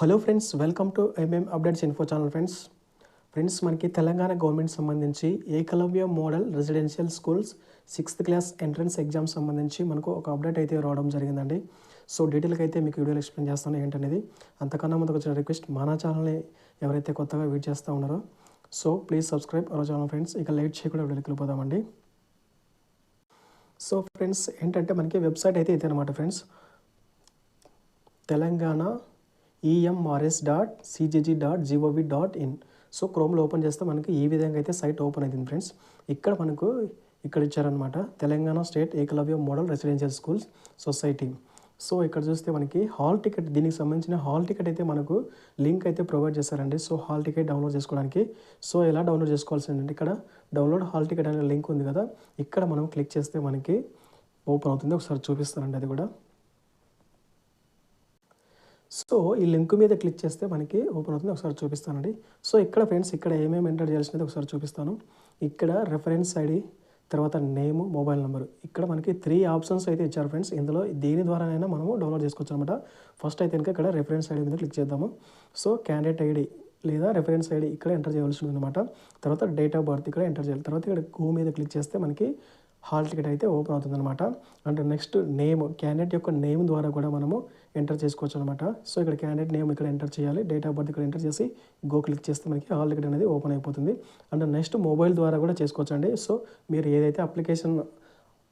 Hello friends welcome to MM updates info channel friends friends మనకి Telangana government సంబంధించి Eklavya model residential schools sixth class entrance exam సంబంధించి మనకు ఒక update అయితే రావడం జరిగిందండి. సో డీటెయిల్గా అయితే మీకు వీడియోలో ఎక్స్ప్లెయిన్ చేస్తాను ఏంటనేది. అంతకన్నా ముందుకు వచ్చిన రిక్వెస్ట్ మన ఛానల్ని ఎవరైతే కొత్తగా వెయిట్ చేస్తూ ఉన్నారో so please subscribe our channel friends ఇక లైట్ చేయకుండా వీడియోకి వెళ్ళిపోదామండి. సో ఫ్రెండ్స్ ఏంటంటే మనకి వెబ్సైట్ అయితే అయితే అనమాట friends Telangana EMRS dot CGG dot G O V dot in so క్రోమ్లో open చేస్తే మనకి ఈ విధంగా అయితే సైట్ ఓపెన్ అవుతుంది ఫ్రెండ్స్ ఇక్కడ మనకు ఇక్కడ ఇచ్చారనమాట Telangana state Eklavya model residential schools society so ఇక్కడ చూస్తే మనకి హాల్ టికెట్ దీనికి సంబంధించిన హాల్ టికెట్ అయితే మనకు లింక్ అయితే ప్రొవైడ్ చేశారండి. సో హాల్ టికెట్ డౌన్లోడ్ చేసుకోవడానికి. సో ఎలా డౌన్లోడ్ చేసుకోవాల్సిందంటే ఇక్కడ డౌన్లోడ్ హాల్ టికెట్ అనే లింక్ ఉంది కదా ఇక్కడ మనం క్లిక్ చేస్తే మనకి ఓపెన్ అవుతుంది. ఒకసారి చూపిస్తానండి అది కూడా. సో ఈ లింక్ మీద క్లిక్ చేస్తే మనకి ఓపెన్ అవుతుంది. ఒకసారి చూపిస్తానండి. సో ఇక్కడ ఫ్రెండ్స్ ఇక్కడ ఏమేమి ఎంటర్ చేయాల్సినది ఒకసారి చూపిస్తాను. ఇక్కడ రెఫరెన్స్ ఐడి తర్వాత నేమ్ మొబైల్ నెంబర్ ఇక్కడ మనకి త్రీ ఆప్షన్స్ అయితే ఇచ్చారు ఫ్రెండ్స్. ఇందులో దేని ద్వారానైనా మనము డౌన్లోడ్ చేసుకోవచ్చు అనమాట ఫస్ట్ అయితే కనుక ఇక్కడ రెఫరెన్స్ ఐడి మీద క్లిక్ చేద్దాము. సో క్యాండిడేట్ ఐడి లేదా రెఫరెన్స్ ఐడి ఇక్కడ ఎంటర్ చేయవలసి ఉందన్నమాట తర్వాత డేట్ ఆఫ్ బర్త్ ఇక్కడ ఎంటర్ చేయాలి. తర్వాత ఇక్కడ గో మీద క్లిక్ చేస్తే మనకి హాల్ టికెట్ అయితే ఓపెన్ అవుతుంది అనమాట అంటే నెక్స్ట్ నేమ్ క్యాండిడేట్ యొక్క నేమ్ ద్వారా కూడా మనము ఎంటర్ చేసుకోవచ్చు అనమాట సో ఇక్కడ క్యాండిడేట్ నేమ్ ఇక్కడ ఎంటర్ చేయాలి. డేట్ ఆఫ్ బర్త్ ఇక్కడ ఎంటర్ చేసి గో క్లిక్ చేస్తే మనకి హాల్ టికెట్ అనేది ఓపెన్ అయిపోతుంది. అండ్ నెక్స్ట్ మొబైల్ ద్వారా కూడా చేసుకోవచ్చు అండి సో మీరు ఏదైతే అప్లికేషన్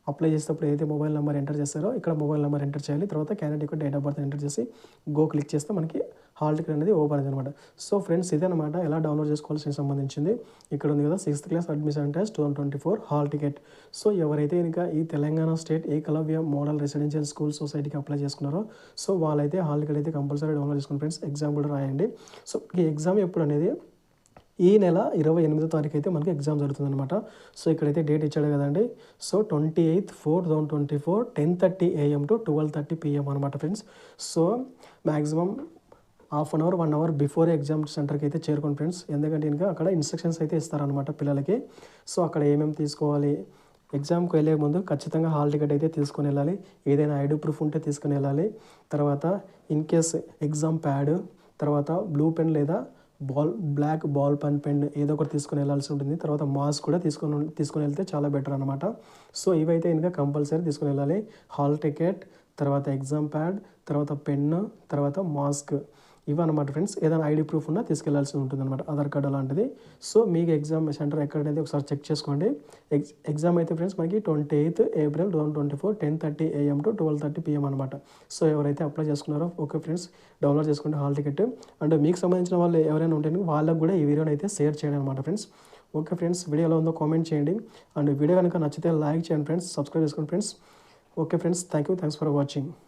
అప్లై చేసేటప్పుడు ఏదైతే మొబైల్ నెంబర్ ఎంటర్ చేస్తారో ఇక్కడ మొబైల్ నెంబర్ ఎంటర్ చేయాలి. తర్వాత క్యాండిడేట్ యొక్క డేట్ ఆఫ్ బర్త్ ఎంటర్ చేసి గో క్లిక్ చేస్తే మనకి హాల్ టికెట్ అనేది ఓపెన్ అయింది అనమాట సో ఫ్రెండ్స్ ఇదే అనమాట ఎలా డౌన్లోడ్ చేసుకోవాల్సిన సంబంధించింది. ఇక్కడ ఉంది కదా sixth class admission test two twenty four hall ticket. So ఎవరైతే ఇంకా ఈ Telangana state Eklavya model residential school సొసైటీకి అప్లై చేసుకున్నారో సో వాళ్ళైతే హాల్ టికెట్ అయితే కంపల్సరీ డౌన్లోడ్ చేసుకుని ఫ్రెండ్స్ ఎగ్జామ్ కూడా రాయండి. సో ఈ ఎగ్జామ్ ఎప్పుడు అనేది ఈ నెల ఇరవై ఎనిమిదో తారీఖు అయితే మనకి ఎగ్జామ్ జరుగుతుంది అనమాట సో ఇక్కడైతే డేట్ ఇచ్చాడు కదండి. So twenty eighth four thousand twenty four ten thirty AM to twelve thirty PM అనమాట friends. So maximum half an hour one hour before exam సెంటర్కి అయితే చేరుకోండి ఫ్రెండ్స్. ఎందుకంటే ఇంకా అక్కడ ఇన్స్ట్రక్షన్స్ అయితే ఇస్తారనమాట పిల్లలకి. సో అక్కడ ఏమేమి తీసుకోవాలి? ఎగ్జామ్కి వెళ్ళే ముందు ఖచ్చితంగా హాల్ టికెట్ అయితే తీసుకుని వెళ్ళాలి. ఏదైనా ఐడి ప్రూఫ్ ఉంటే తీసుకుని వెళ్ళాలి. తర్వాత ఇన్ కేస్ ఎగ్జామ్ ప్యాడ్ తర్వాత బ్లూ పెన్ లేదా ball black ball pen pen ఏదో ఒకటి తీసుకొని వెళ్ళాల్సి ఉంటుంది. తర్వాత మాస్క్ కూడా తీసుకొని తీసుకొని వెళ్తే చాలా బెటర్ అనమాట సో ఇవైతే ఇంకా కంపల్సరీ తీసుకుని వెళ్ళాలి. హాల్ టికెట్ తర్వాత ఎగ్జామ్ ప్యాడ్ తర్వాత పెన్ను తర్వాత మాస్క్. ఇవన్నమాట ఫ్రెండ్స్ ఏదైనా ఐడి ప్రూఫ్ ఉన్నా తీసుకెళ్ళాల్సి ఉంటుంది అనమాట ఆధార్ కార్డు అలాంటిది. సో మీకు ఎగ్జామ్ సెంటర్ ఎక్కడనేది ఒకసారి చెక్ చేసుకోండి. ఎగ్జామ్ అయితే ఫ్రెండ్స్ మనకి twenty eighth April two twenty four ten thirty AM to twelve thirty PM అనమాట సో ఎవరైతే అప్లై చేసుకున్నారో ఓకే ఫ్రెండ్స్ డౌన్లోడ్ చేసుకుంటే హాల్ టికెట్ అండ్ మీకు సంబంధించిన వాళ్ళు ఎవరైనా ఉంటే వాళ్ళకు కూడా ఈ వీడియోని అయితే షేర్ చేయండి అనమాట ఫ్రెండ్స్ ఓకే ఫ్రెండ్స్ వీడియో ఎలా ఉందో కామెంట్ చేయండి. అండ్ వీడియో కనుక నచ్చితే లైక్ చేయండి ఫ్రెండ్స్ సబ్స్క్రైబ్ చేసుకోండి friends okay friends thank you thanks for watching